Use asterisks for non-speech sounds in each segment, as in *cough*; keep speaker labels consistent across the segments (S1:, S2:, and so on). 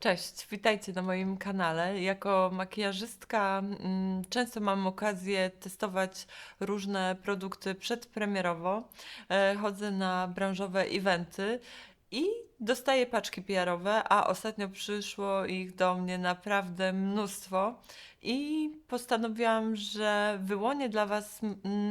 S1: Cześć, witajcie na moim kanale. Jako makijażystka mm, często mam okazję testować różne produkty przedpremierowo. E, Chodzę na branżowe eventy i dostaję paczki PR-owe, a ostatnio przyszło ich do mnie naprawdę mnóstwo. I postanowiłam, że wyłonię dla Was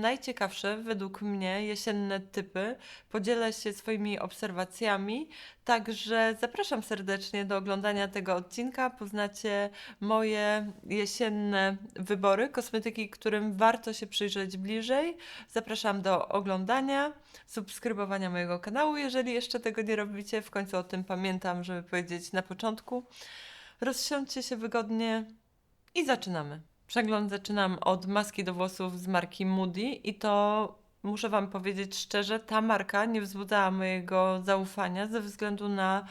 S1: najciekawsze według mnie jesienne typy. Podzielę się swoimi obserwacjami. Także zapraszam serdecznie do oglądania tego odcinka. Poznacie moje jesienne wybory kosmetyki, którym warto się przyjrzeć bliżej. Zapraszam do oglądania, subskrybowania mojego kanału, jeżeli jeszcze tego nie robicie. W końcu o tym pamiętam, żeby powiedzieć na początku. Rozsiądźcie się wygodnie i zaczynamy. Przegląd zaczynam od maski do włosów z marki Moody i to muszę Wam powiedzieć szczerze, ta marka nie wzbudzała mojego zaufania ze względu na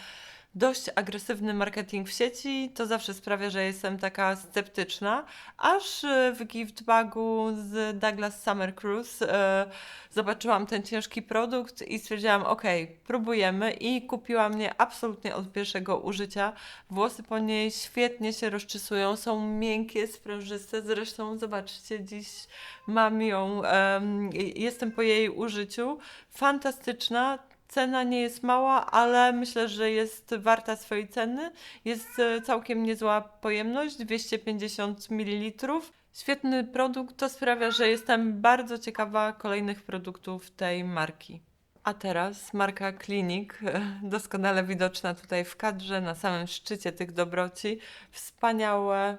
S1: dość agresywny marketing w sieci. To zawsze sprawia, że jestem taka sceptyczna, aż e, w giftbagu z Douglas Summer Cruise e, zobaczyłam ten ciężki produkt i stwierdziłam, ok, próbujemy i kupiła mnie absolutnie od pierwszego użycia. Włosy po niej świetnie się rozczysują, są miękkie, sprężyste. Zresztą zobaczcie, dziś mam ją, jestem po jej użyciu. Fantastyczna. Cena nie jest mała, ale myślę, że jest warta swojej ceny. Jest e, całkiem niezła pojemność 250 ml. Świetny produkt, to sprawia, że jestem bardzo ciekawa kolejnych produktów tej marki. A teraz marka Clinic, e, doskonale widoczna tutaj w kadrze, na samym szczycie tych dobroci. Wspaniałe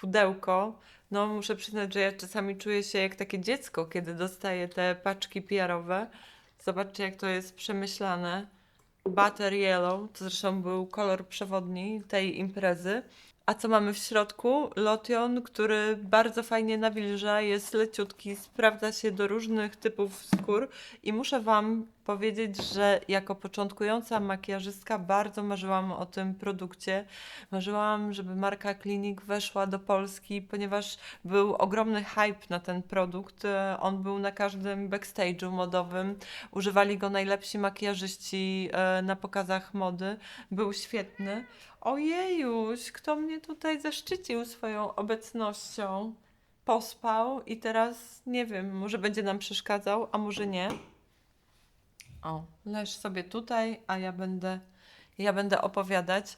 S1: pudełko. No, muszę przyznać, że ja czasami czuję się jak takie dziecko, kiedy dostaję te paczki PR-owe. Zobaczcie, jak to jest przemyślane. Butter Yellow, to zresztą był kolor przewodni tej imprezy. A co mamy w środku? Lotion, który bardzo fajnie nawilża, jest leciutki, sprawdza się do różnych typów skór i muszę Wam powiedzieć, że jako początkująca makijażystka bardzo marzyłam o tym produkcie. Marzyłam, żeby marka Clinic weszła do Polski, ponieważ był ogromny hype na ten produkt. On był na każdym backstage'u modowym. Używali go najlepsi makijażyści e, na pokazach mody. Był świetny. Ojejuś, kto mnie tutaj zaszczycił swoją obecnością? Pospał i teraz nie wiem, może będzie nam przeszkadzał, a może nie. O, leż sobie tutaj, a ja będę, ja będę opowiadać.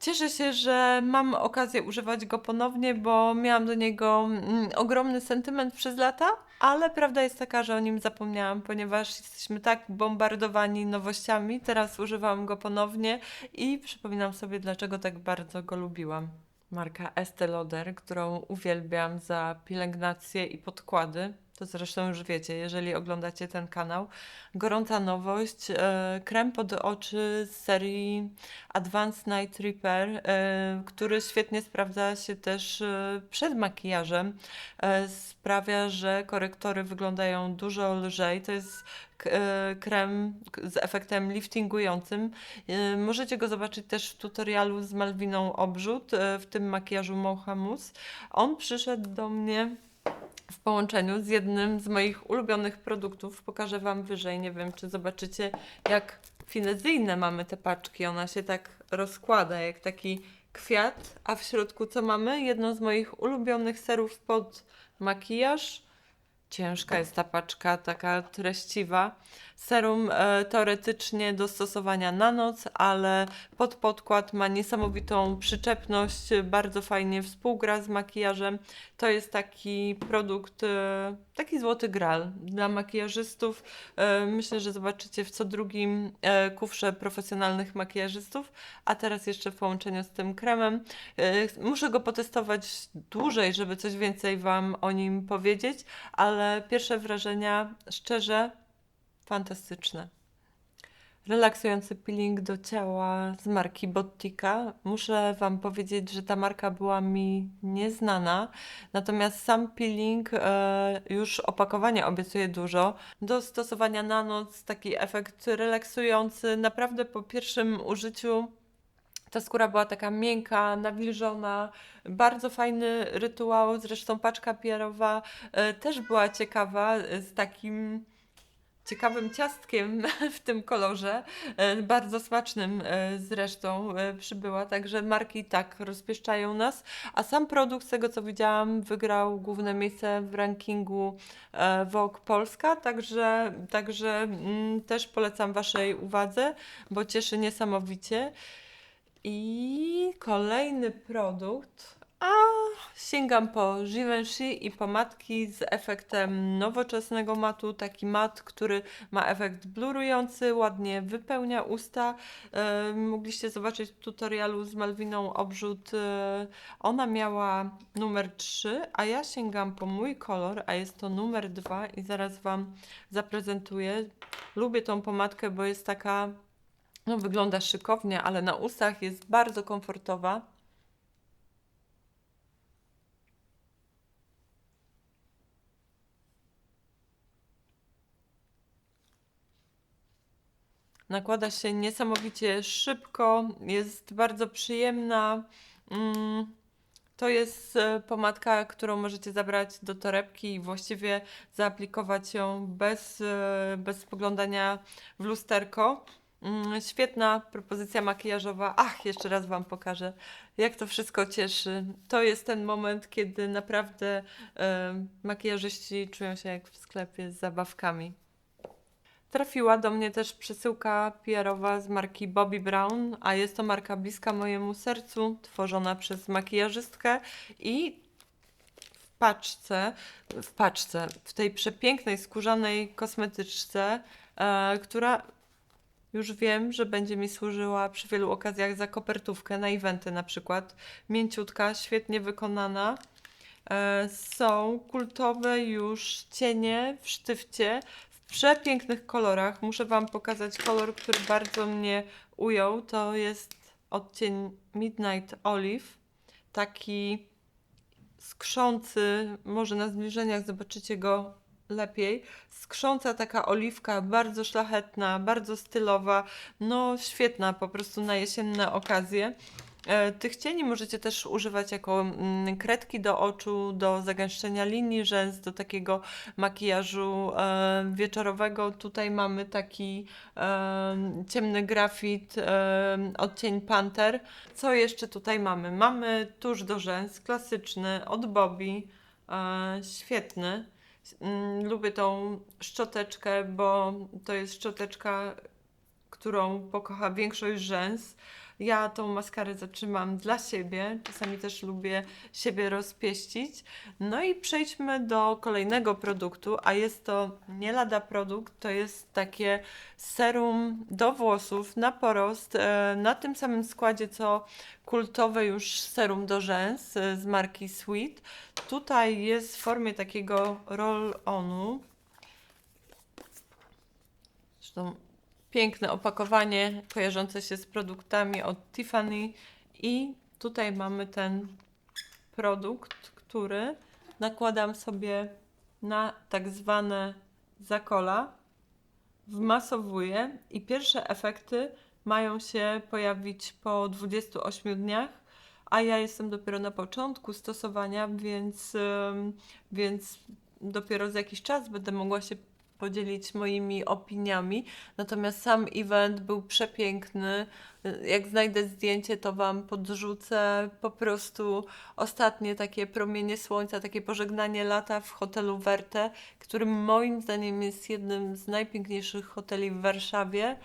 S1: Cieszę się, że mam okazję używać go ponownie, bo miałam do niego mm, ogromny sentyment przez lata, ale prawda jest taka, że o nim zapomniałam, ponieważ jesteśmy tak bombardowani nowościami. Teraz używam go ponownie i przypominam sobie, dlaczego tak bardzo go lubiłam. Marka Estée Lauder, którą uwielbiam za pielęgnację i podkłady. To zresztą już wiecie, jeżeli oglądacie ten kanał. Gorąca nowość, e, krem pod oczy z serii Advanced Night Repair, e, który świetnie sprawdza się też e, przed makijażem. Sprawia, że korektory wyglądają dużo lżej. To jest krem z efektem liftingującym. Możecie go zobaczyć też w tutorialu z Malwiną Obrzut, w tym makijażu Mocha Mousse. On przyszedł do mnie w połączeniu z jednym z moich ulubionych produktów. Pokażę Wam wyżej. Nie wiem, czy zobaczycie, jak finezyjne mamy te paczki. Ona się tak rozkłada, jak taki kwiat. A w środku co mamy? Jedno z moich ulubionych serów pod makijaż. Ciężka jest ta paczka, taka treściwa. Serum e, teoretycznie do stosowania na noc, ale pod podkład ma niesamowitą przyczepność, bardzo fajnie współgra z makijażem. To jest taki produkt, e, taki złoty gral dla makijażystów. E, myślę, że zobaczycie w co drugim e, kufrze profesjonalnych makijażystów, a teraz jeszcze w połączeniu z tym kremem. E, muszę go potestować dłużej, żeby coś więcej Wam o nim powiedzieć, ale pierwsze wrażenia szczerze fantastyczne. Relaksujący peeling do ciała z marki Bottica. Muszę Wam powiedzieć, że ta marka była mi nieznana, natomiast sam peeling, e, już opakowanie obiecuje dużo. Do stosowania na noc, taki efekt relaksujący. Naprawdę po pierwszym użyciu ta skóra była taka miękka, nawilżona, bardzo fajny rytuał. Zresztą paczka PR-owa e, też była ciekawa, z takim ciekawym ciastkiem *laughs* w tym kolorze, e, bardzo smacznym e, zresztą e, przybyła, także marki tak rozpieszczają nas, a sam produkt z tego co widziałam wygrał główne miejsce w rankingu Vogue Polska, także, także mm, też polecam Waszej uwadze, bo cieszy niesamowicie. I kolejny produkt. A sięgam po Givenchy i pomadki z efektem nowoczesnego matu. Taki mat, który ma efekt blurujący, ładnie wypełnia usta. E, mogliście zobaczyć w tutorialu z Malwiną obrzut. E, ona miała numer 3, a ja sięgam po mój kolor, a jest to numer 2 i zaraz Wam zaprezentuję. Lubię tą pomadkę, bo jest taka no, wygląda szykownie, ale na ustach jest bardzo komfortowa. Nakłada się niesamowicie szybko, jest bardzo przyjemna. Mm, To jest e, pomadka, którą możecie zabrać do torebki i właściwie zaaplikować ją bez, e, bez spoglądania w lusterko. Mm, Świetna propozycja makijażowa. Ach, jeszcze raz Wam pokażę, jak to wszystko cieszy. To jest ten moment, kiedy naprawdę e, makijażyści czują się jak w sklepie z zabawkami. Trafiła do mnie też przesyłka PR-owa z marki Bobbi Brown, a jest to marka bliska mojemu sercu, tworzona przez makijażystkę i w paczce, w paczce, w tej przepięknej skórzanej kosmetyczce, e, która już wiem, że będzie mi służyła przy wielu okazjach za kopertówkę, na eventy na przykład. Mięciutka, świetnie wykonana. E, Są kultowe już cienie w sztywcie przepięknych kolorach. Muszę Wam pokazać kolor, który bardzo mnie ujął. To jest odcień Midnight Olive. Taki skrzący, może na zbliżeniach zobaczycie go lepiej. Skrząca taka oliwka, bardzo szlachetna, bardzo stylowa, no świetna po prostu na jesienne okazje. E, Tych cieni możecie też używać jako mm, kredki do oczu, do zagęszczenia linii rzęs, do takiego makijażu e, wieczorowego. Tutaj mamy taki e, ciemny grafit, odcień panter. Co jeszcze tutaj mamy? Mamy tusz do rzęs, klasyczny, od Bobbi, e, świetny. Mm, Lubię tą szczoteczkę, bo to jest szczoteczka, którą pokocha większość rzęs. Ja tą maskarę zatrzymam dla siebie, czasami też lubię siebie rozpieścić. No i przejdźmy do kolejnego produktu, a jest to nie lada produkt, to jest takie serum do włosów na porost, e, na tym samym składzie co kultowe już serum do rzęs e, z marki Sweet. Tutaj jest w formie takiego roll-onu. Zresztą piękne opakowanie kojarzące się z produktami od Tiffany. I tutaj mamy ten produkt, który nakładam sobie na tak zwane zakola, wmasowuję i pierwsze efekty mają się pojawić po 28 dniach, a ja jestem dopiero na początku stosowania, więc, więc dopiero za jakiś czas będę mogła się podzielić moimi opiniami. Natomiast sam event był przepiękny. Jak znajdę zdjęcie, to Wam podrzucę po prostu ostatnie takie promienie słońca, takie pożegnanie lata w hotelu Werte, który moim zdaniem jest jednym z najpiękniejszych hoteli w Warszawie.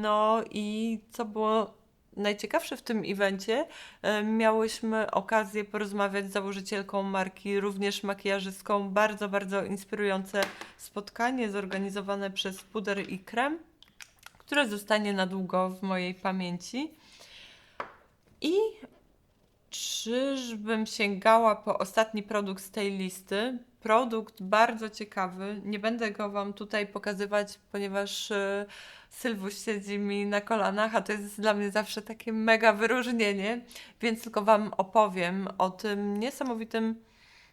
S1: No i co było najciekawsze w tym evencie, e, miałyśmy okazję porozmawiać z założycielką marki, również makijażystką. Bardzo, bardzo inspirujące spotkanie zorganizowane przez Puder i Krem, które zostanie na długo w mojej pamięci. I czyżbym sięgała po ostatni produkt z tej listy? Produkt bardzo ciekawy. Nie będę go Wam tutaj pokazywać, ponieważ e, Sylwuś siedzi mi na kolanach, a to jest dla mnie zawsze takie mega wyróżnienie, więc tylko Wam opowiem o tym niesamowitym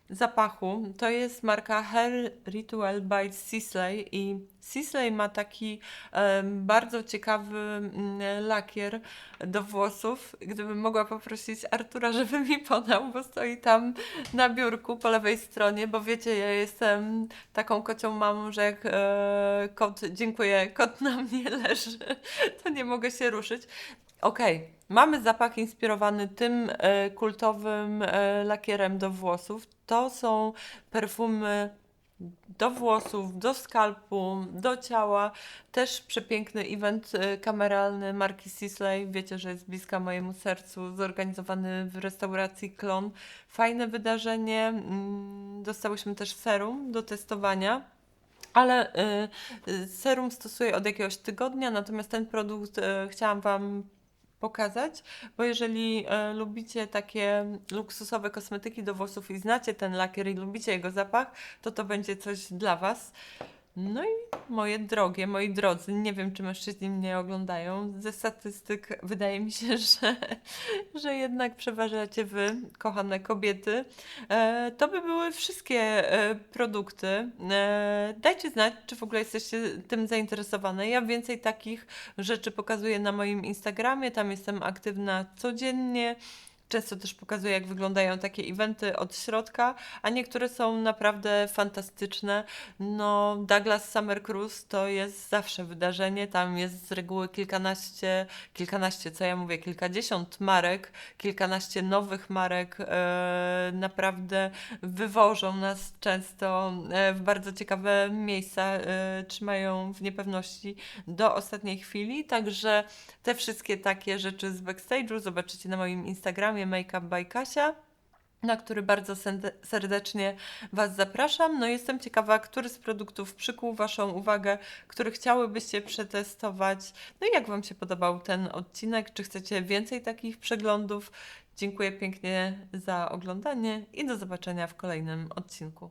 S1: zapachu. To jest marka Hair Ritual by Sisley i Sisley ma taki em, bardzo ciekawy mm, lakier do włosów. Gdybym mogła poprosić Artura, *laughs* żeby mi podał, bo stoi tam na biurku po lewej stronie, bo wiecie, ja jestem taką kocią mamą, że jak e, kot, dziękuję, kot na mnie *laughs* leży, to nie mogę się ruszyć. Okej, mamy zapach inspirowany tym e, kultowym e, lakierem do włosów. To są perfumy do włosów, do skalpu, do ciała. Też przepiękny event e, kameralny marki Sisley. Wiecie, że jest bliska mojemu sercu, zorganizowany w restauracji Klon. Fajne wydarzenie. Mm, Dostałyśmy też serum do testowania. Ale y, serum stosuję od jakiegoś tygodnia, natomiast ten produkt y, chciałam Wam pokazać, bo jeżeli e, lubicie takie luksusowe kosmetyki do włosów i znacie ten lakier i lubicie jego zapach, to to będzie coś dla Was. No i moje drogie, moi drodzy, nie wiem czy mężczyźni mnie oglądają. Ze statystyk wydaje mi się, *laughs* że, że jednak przeważacie Wy, kochane kobiety. E, to by były wszystkie e, produkty. E, dajcie znać, czy w ogóle jesteście tym zainteresowane. Ja więcej takich rzeczy pokazuję na moim Instagramie, tam jestem aktywna codziennie. Często też pokazuję, jak wyglądają takie eventy od środka, a niektóre są naprawdę fantastyczne. No, Douglas Summer Cruise to jest zawsze wydarzenie. Tam jest z reguły kilkanaście, kilkanaście, co ja mówię, kilkadziesiąt marek, kilkanaście nowych marek. E, naprawdę wywożą nas często e, w bardzo ciekawe miejsca, e, trzymają w niepewności do ostatniej chwili. Także te wszystkie takie rzeczy z backstage'u zobaczycie na moim Instagramie Makeup by Kasia na który bardzo serdecznie Was zapraszam. No jestem ciekawa, który z produktów przykuł Waszą uwagę, który chciałybyście przetestować. No i jak Wam się podobał ten odcinek? Czy chcecie więcej takich przeglądów? Dziękuję pięknie za oglądanie i do zobaczenia w kolejnym odcinku.